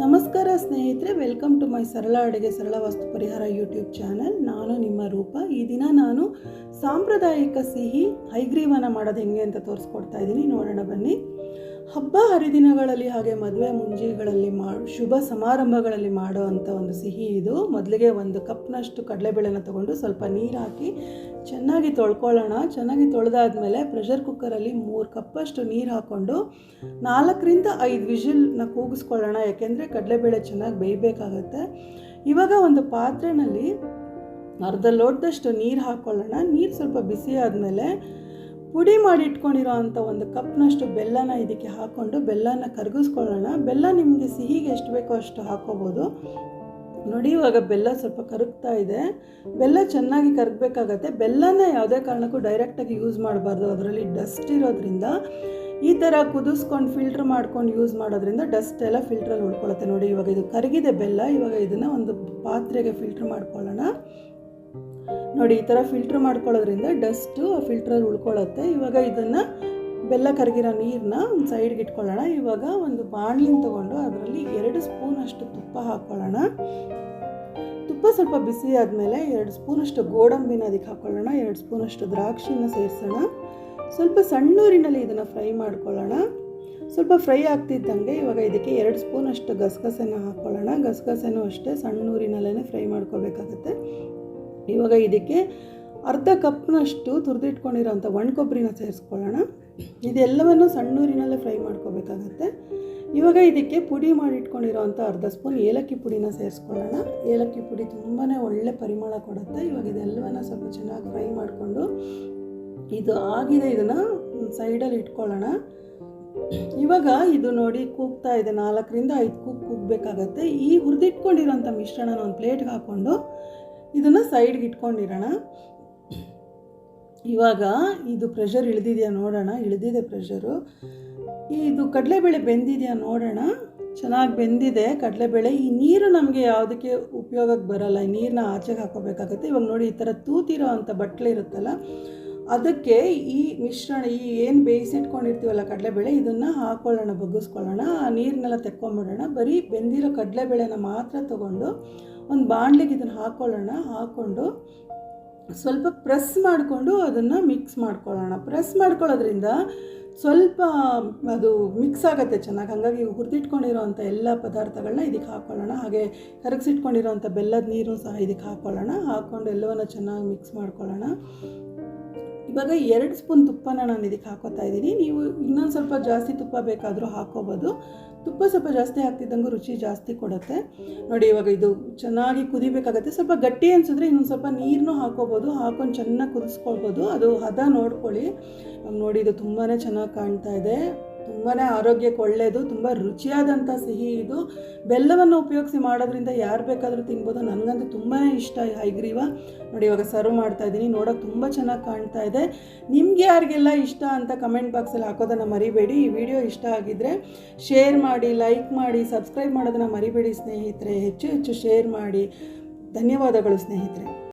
ನಮಸ್ಕಾರ ಸ್ನೇಹಿತರೆ welcome to my ಸರಳ ಅಡುಗೆ ಸರಳ ವಸ್ತು ಪರಿಹಾರ ಯೂಟ್ಯೂಬ್ ಚಾನಲ್ ನಾನು ನಿಮ್ಮ ರೂಪ. ಈ ದಿನ ನಾನು ಸಾಂಪ್ರದಾಯಿಕ ಸಿಹಿ, ಹೈಗ್ರೀವನ ಮಾಡೋದು ಹೆಂಗೆ ಅಂತ ತೋರಿಸ್ಕೊಡ್ತಾ ಇದ್ದೀನಿ. ನೋಡೋಣ ಬನ್ನಿ. ಹಬ್ಬ ಹರಿದಿನಗಳಲ್ಲಿ ಹಾಗೆ ಮದುವೆ ಮುಂಜಿಗಳಲ್ಲಿ ಮಾ, ಶುಭ ಸಮಾರಂಭಗಳಲ್ಲಿ ಮಾಡೋ ಅಂಥ ಒಂದು ಸಿಹಿ ಇದು. ಮೊದಲಿಗೆ ಒಂದು ಕಪ್ನಷ್ಟು ಕಡಲೆಬೇಳೆನ ತಗೊಂಡು ಸ್ವಲ್ಪ ನೀರು ಹಾಕಿ ಚೆನ್ನಾಗಿ ತೊಳ್ಕೊಳ್ಳೋಣ. ಚೆನ್ನಾಗಿ ತೊಳೆದಾದ್ಮೇಲೆ ಪ್ರೆಷರ್ ಕುಕ್ಕರಲ್ಲಿ ಮೂರು ಕಪ್ಪಷ್ಟು ನೀರು ಹಾಕ್ಕೊಂಡು ನಾಲ್ಕರಿಂದ ಐದು ವಿಷಿಲ್ನ ಕೂಗಿಸ್ಕೊಳ್ಳೋಣ. ಯಾಕೆಂದರೆ ಕಡಲೆಬೇಳೆ ಚೆನ್ನಾಗಿ ಬೇಯಬೇಕಾಗತ್ತೆ. ಇವಾಗ ಒಂದು ಪಾತ್ರೆಯಲ್ಲಿ ಅರ್ಧ ಲೋಟದಷ್ಟು ನೀರು ಹಾಕ್ಕೊಳ್ಳೋಣ ನೀರು ಸ್ವಲ್ಪ ಬಿಸಿ ಆದಮೇಲೆ ಪುಡಿ ಮಾಡಿ ಇಟ್ಕೊಂಡಿರೋ ಅಂಥ ಒಂದು ಕಪ್ನಷ್ಟು ಬೆಲ್ಲನ ಇದಕ್ಕೆ ಹಾಕ್ಕೊಂಡು ಬೆಲ್ಲನ ಕರಗಿಸ್ಕೊಳ್ಳೋಣ. ಬೆಲ್ಲ ನಿಮಗೆ ಸಿಹಿಗೆ ಎಷ್ಟು ಬೇಕೋ ಅಷ್ಟು ಹಾಕೋಬೋದು. ನೋಡಿ, ಇವಾಗ ಬೆಲ್ಲ ಸ್ವಲ್ಪ ಕರಗ್ತಾ ಇದೆ. ಬೆಲ್ಲ ಚೆನ್ನಾಗಿ ಕರಗಬೇಕಾಗತ್ತೆ. ಬೆಲ್ಲನ ಯಾವುದೇ ಕಾರಣಕ್ಕೂ ಡೈರೆಕ್ಟಾಗಿ ಯೂಸ್ ಮಾಡಬಾರ್ದು. ಅದರಲ್ಲಿ ಡಸ್ಟ್ ಇರೋದ್ರಿಂದ ಈ ಥರ ಕುದಿಸ್ಕೊಂಡು ಫಿಲ್ಟ್ರ್ ಮಾಡ್ಕೊಂಡು ಯೂಸ್ ಮಾಡೋದ್ರಿಂದ ಡಸ್ಟ್ ಎಲ್ಲ ಫಿಲ್ಟ್ರಲ್ಲಿ ಉಳ್ಕೊಳ್ಳುತ್ತೆ ನೋಡಿ, ಇವಾಗ ಇದು ಕರಗಿದೆ ಬೆಲ್ಲ. ಇವಾಗ ಇದನ್ನು ಒಂದು ಪಾತ್ರೆಗೆ ಫಿಲ್ಟ್ರ್ ಮಾಡ್ಕೊಳ್ಳೋಣ. ನೋಡಿ, ಈ ಥರ ಫಿಲ್ಟ್ರ್ ಮಾಡ್ಕೊಳ್ಳೋದ್ರಿಂದ ಡಸ್ಟು ಫಿಲ್ಟ್ರಲ್ಲಿ ಉಳ್ಕೊಳ್ಳುತ್ತೆ. ಇವಾಗ ಇದನ್ನು ಬೆಲ್ಲ ಕರಗಿರೋ ನೀರನ್ನ ಒಂದು ಸೈಡ್ಗೆ ಇಟ್ಕೊಳ್ಳೋಣ. ಇವಾಗ ಒಂದು ಬಾಣಲಿನ ತೊಗೊಂಡು ಅದರಲ್ಲಿ ಎರಡು ಸ್ಪೂನಷ್ಟು ತುಪ್ಪ ಹಾಕ್ಕೊಳ್ಳೋಣ ತುಪ್ಪ ಸ್ವಲ್ಪ ಬಿಸಿ ಆದಮೇಲೆ ಎರಡು ಸ್ಪೂನಷ್ಟು ಗೋಡಂಬಿನ ಅದಕ್ಕೆ ಹಾಕ್ಕೊಳ್ಳೋಣ ಎರಡು ಸ್ಪೂನಷ್ಟು ದ್ರಾಕ್ಷಿನ ಸೇರಿಸೋಣ. ಸ್ವಲ್ಪ ಸಣ್ಣೂರಿನಲ್ಲಿ ಇದನ್ನು ಫ್ರೈ ಮಾಡ್ಕೊಳ್ಳೋಣ. ಸ್ವಲ್ಪ ಫ್ರೈ ಆಗ್ತಿದ್ದಂಗೆ ಇವಾಗ ಇದಕ್ಕೆ ಎರಡು ಸ್ಪೂನಷ್ಟು ಗಸಗಸೆನ ಹಾಕ್ಕೊಳ್ಳೋಣ ಗಸಗಸೆನೂ ಅಷ್ಟೇ ಸಣ್ಣೂರಿನಲ್ಲೇ ಫ್ರೈ ಮಾಡ್ಕೋಬೇಕಾಗತ್ತೆ. ಇವಾಗ ಇದಕ್ಕೆ ಅರ್ಧ ಕಪ್ನಷ್ಟು ತುರಿದಿಟ್ಕೊಂಡಿರೋಂಥ ಒಣ ಕೊಬ್ಬರಿನ ಸೇರಿಸ್ಕೊಳ್ಳೋಣ. ಇದೆಲ್ಲವನ್ನು ಸಣ್ಣೂರಿನಲ್ಲೇ ಫ್ರೈ ಮಾಡ್ಕೋಬೇಕಾಗತ್ತೆ. ಇವಾಗ ಇದಕ್ಕೆ ಪುಡಿ ಮಾಡಿಟ್ಕೊಂಡಿರೋಂಥ ಅರ್ಧ ಸ್ಪೂನ್ ಏಲಕ್ಕಿ ಪುಡಿನ ಸೇರಿಸ್ಕೊಳ್ಳೋಣ. ಏಲಕ್ಕಿ ಪುಡಿ ತುಂಬಾ ಒಳ್ಳೆ ಪರಿಮಳ ಕೊಡುತ್ತೆ. ಇವಾಗ ಇದೆಲ್ಲವನ್ನು ಸ್ವಲ್ಪ ಚೆನ್ನಾಗಿ ಫ್ರೈ ಮಾಡಿಕೊಂಡು ಇದು ಆಗಿದೆ ಇದನ್ನು ಸೈಡಲ್ಲಿ ಇಟ್ಕೊಳ್ಳೋಣ. ಇವಾಗ ಇದು ನೋಡಿ ಕೂಗ್ತಾ ಇದೆ. ನಾಲ್ಕರಿಂದ ಐದು ಕೂಗ್ ಕೂಗಬೇಕಾಗತ್ತೆ. ಈ ಹುರಿದಿಟ್ಕೊಂಡಿರೋಂಥ ಮಿಶ್ರಣನ ಒಂದು ಪ್ಲೇಟ್ಗೆ ಹಾಕ್ಕೊಂಡು ಇದನ್ನು ಸೈಡ್ಗೆ ಇಟ್ಕೊಂಡಿರೋಣ. ಇವಾಗ ಇದು ಪ್ರೆಷರ್ ಇಳಿದಿದೆಯಾ ನೋಡೋಣ, ಇಳಿದಿದೆ ಪ್ರೆಷರು ಇದು ಕಡಲೆಬೇಳೆ ಬೆಂದಿದೆಯಾ ನೋಡೋಣ. ಚೆನ್ನಾಗಿ ಬೆಂದಿದೆ ಕಡಲೆಬೇಳೆ. ಈ ನೀರು ನಮಗೆ ಯಾವುದಕ್ಕೆ ಉಪಯೋಗಕ್ಕೆ ಬರಲ್ಲ, ಈ ನೀರನ್ನ ಆಚೆಗೆ ಹಾಕೋಬೇಕಾಗುತ್ತೆ. ಇವಾಗ ನೋಡಿ ಈ ಥರ ತೂತಿರೋ ಅಂಥ ಬಟ್ಲೆ ಇರುತ್ತಲ್ಲ ಅದಕ್ಕೆ ಈ ಮಿಶ್ರಣ, ಈ ಏನು ಬೇಯಿಸಿಟ್ಕೊಂಡಿರ್ತೀವಲ್ಲ ಕಡಲೆಬೇಳೆ, ಇದನ್ನು ಹಾಕ್ಕೊಳ್ಳೋಣ ಬಗ್ಗಿಸ್ಕೊಳ್ಳೋಣ ಆ ನೀರನ್ನೆಲ್ಲ ತೆಕ್ಕೊಂಬಿಡೋಣ, ಬರೀ ಬೆಂದಿರೋ ಕಡಲೆಬೇಳೆನ ಮಾತ್ರ ತಗೊಂಡು ಒಂದು ಬಾಣಲಿಗೆ ಇದನ್ನು ಹಾಕ್ಕೊಳ್ಳೋಣ ಹಾಕ್ಕೊಂಡು ಸ್ವಲ್ಪ ಪ್ರೆಸ್ ಮಾಡಿಕೊಂಡು ಅದನ್ನು ಮಿಕ್ಸ್ ಮಾಡ್ಕೊಳ್ಳೋಣ. ಪ್ರೆಸ್ ಮಾಡ್ಕೊಳ್ಳೋದ್ರಿಂದ ಸ್ವಲ್ಪ ಅದು ಮಿಕ್ಸ್ ಆಗುತ್ತೆ ಚೆನ್ನಾಗಿ. ಹಾಗಾಗಿ ಹುರಿದಿಟ್ಕೊಂಡಿರೋಂಥ ಎಲ್ಲ ಪದಾರ್ಥಗಳನ್ನ ಇದಕ್ಕೆ ಹಾಕ್ಕೊಳ್ಳೋಣ ಹಾಗೆ ಕರಗಿಸಿಟ್ಕೊಂಡಿರೋಂಥ ಬೆಲ್ಲದ ನೀರು ಸಹ ಇದಕ್ಕೆ ಹಾಕ್ಕೊಳ್ಳೋಣ ಹಾಕ್ಕೊಂಡು ಎಲ್ಲವನ್ನು ಚೆನ್ನಾಗಿ ಮಿಕ್ಸ್ ಮಾಡ್ಕೊಳ್ಳೋಣ. ಇವಾಗ ಎರಡು ಸ್ಪೂನ್ ತುಪ್ಪನ ನಾನು ಇದಕ್ಕೆ ಹಾಕೋತಾ ಇದ್ದೀನಿ. ನೀವು ಇನ್ನೊಂದು ಸ್ವಲ್ಪ ಜಾಸ್ತಿ ತುಪ್ಪ ಬೇಕಾದರೂ ಹಾಕೋಬೋದು. ತುಪ್ಪ ಸ್ವಲ್ಪ ಜಾಸ್ತಿ ಹಾಕ್ತಿದ್ದಂಗೂ ರುಚಿ ಜಾಸ್ತಿ ಕೊಡುತ್ತೆ. ನೋಡಿ ಇವಾಗ ಇದು ಚೆನ್ನಾಗಿ ಕುದಿಬೇಕಾಗತ್ತೆ. ಸ್ವಲ್ಪ ಗಟ್ಟಿ ಅನಿಸಿದ್ರೆ ಇನ್ನೊಂದು ಸ್ವಲ್ಪ ನೀರನ್ನು ಹಾಕೋಬೋದು. ಹಾಕೊಂಡು ಚೆನ್ನಾಗಿ ಕುದಿಸ್ಕೊಳ್ಬೋದು. ಅದು ಹದ ನೋಡ್ಕೊಳ್ಳಿ. ನೋಡಿ ಇದು ತುಂಬಾ ಚೆನ್ನಾಗಿ ಕಾಣ್ತಾ ಇದೆ. ತುಂಬಾ ಆರೋಗ್ಯಕ್ಕೆ ಒಳ್ಳೆಯದು ತುಂಬ ರುಚಿಯಾದಂಥ ಸಿಹಿ ಇದು. ಬೆಲ್ಲವನ್ನು ಉಪಯೋಗಿಸಿ ಮಾಡೋದ್ರಿಂದ ಯಾರು ಬೇಕಾದರೂ ತಿನ್ಬೋದು. ನನಗಂತೂ ತುಂಬಾ ಇಷ್ಟ ಹೈಗ್ರೀವ ನೋಡಿ ಇವಾಗ ಸರ್ವ್ ಮಾಡ್ತಾ ಇದ್ದೀನಿ. ನೋಡೋಕೆ ತುಂಬ ಚೆನ್ನಾಗಿ ಕಾಣ್ತಾ ಇದೆ. ನಿಮಗೆ ಯಾರಿಗೆಲ್ಲ ಇಷ್ಟ ಅಂತ ಕಮೆಂಟ್ ಬಾಕ್ಸಲ್ಲಿ ಹಾಕೋದನ್ನು ಮರಿಬೇಡಿ. ಈ ವಿಡಿಯೋ ಇಷ್ಟ ಆಗಿದ್ದರೆ ಶೇರ್ ಮಾಡಿ, ಲೈಕ್ ಮಾಡಿ, ಸಬ್ಸ್ಕ್ರೈಬ್ ಮಾಡೋದನ್ನು ಮರಿಬೇಡಿ ಸ್ನೇಹಿತರೆ. ಹೆಚ್ಚು ಹೆಚ್ಚು ಶೇರ್ ಮಾಡಿ. ಧನ್ಯವಾದಗಳು ಸ್ನೇಹಿತರೆ.